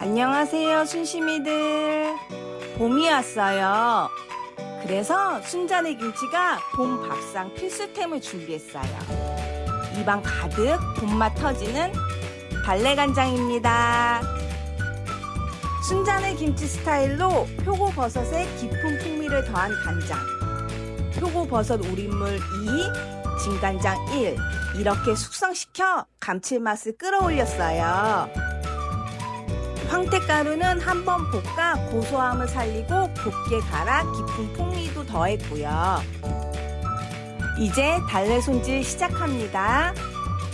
안녕하세요, 순심이들. 봄이 왔어요. 그래서 순자네 김치가 봄 밥상 필수템을 준비했어요. 입안 가득 봄맛 터지는 달래간장입니다. 순자네 김치 스타일로 표고버섯에 깊은 풍미를 더한 간장, 표고버섯 우린물 2, 진간장 1 이렇게 숙성시켜 감칠맛을 끌어올렸어요. 황태가루는 한번 볶아 고소함을 살리고 곱게 갈아 깊은 풍미도 더했고요. 이제 달래 손질 시작합니다.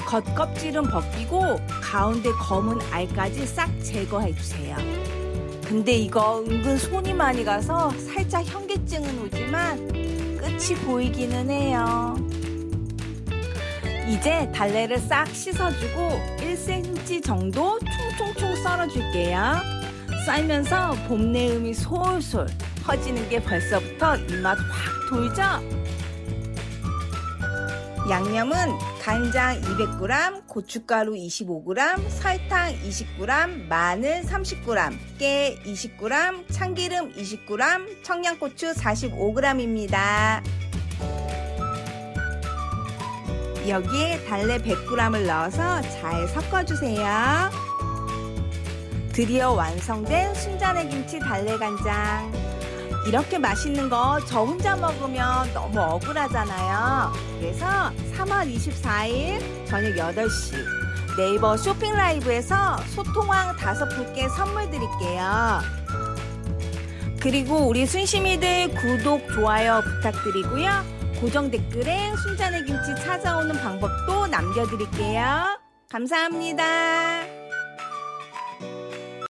겉껍질은 벗기고 가운데 검은 알까지 싹 제거해 주세요. 근데 이거 은근 손이 많이 가서 살짝 현기증은 오지만 끝이 보이기는 해요. 이제 달래를 싹 씻어주고 1cm 정도 총총총 썰어줄게요. 썰면서 봄 내음이 솔솔 퍼지는 게 벌써부터 입맛 확 돌죠? 양념은 간장 200g, 고춧가루 25g, 설탕 20g, 마늘 30g, 깨 20g, 참기름 20g, 청양고추 45g입니다. 여기에 달래 100g을 넣어서 잘 섞어주세요. 드디어 완성된 순자네 김치 달래 간장. 이렇게 맛있는 거 저 혼자 먹으면 너무 억울하잖아요. 그래서 3월 24일 저녁 8시 네이버 쇼핑 라이브에서 소통왕 다섯 분께 선물 드릴게요. 그리고 우리 순심이들 구독, 좋아요 부탁드리고요. 고정 댓글에 순자네 김치 찾아오는 방법도 남겨드릴게요. 감사합니다.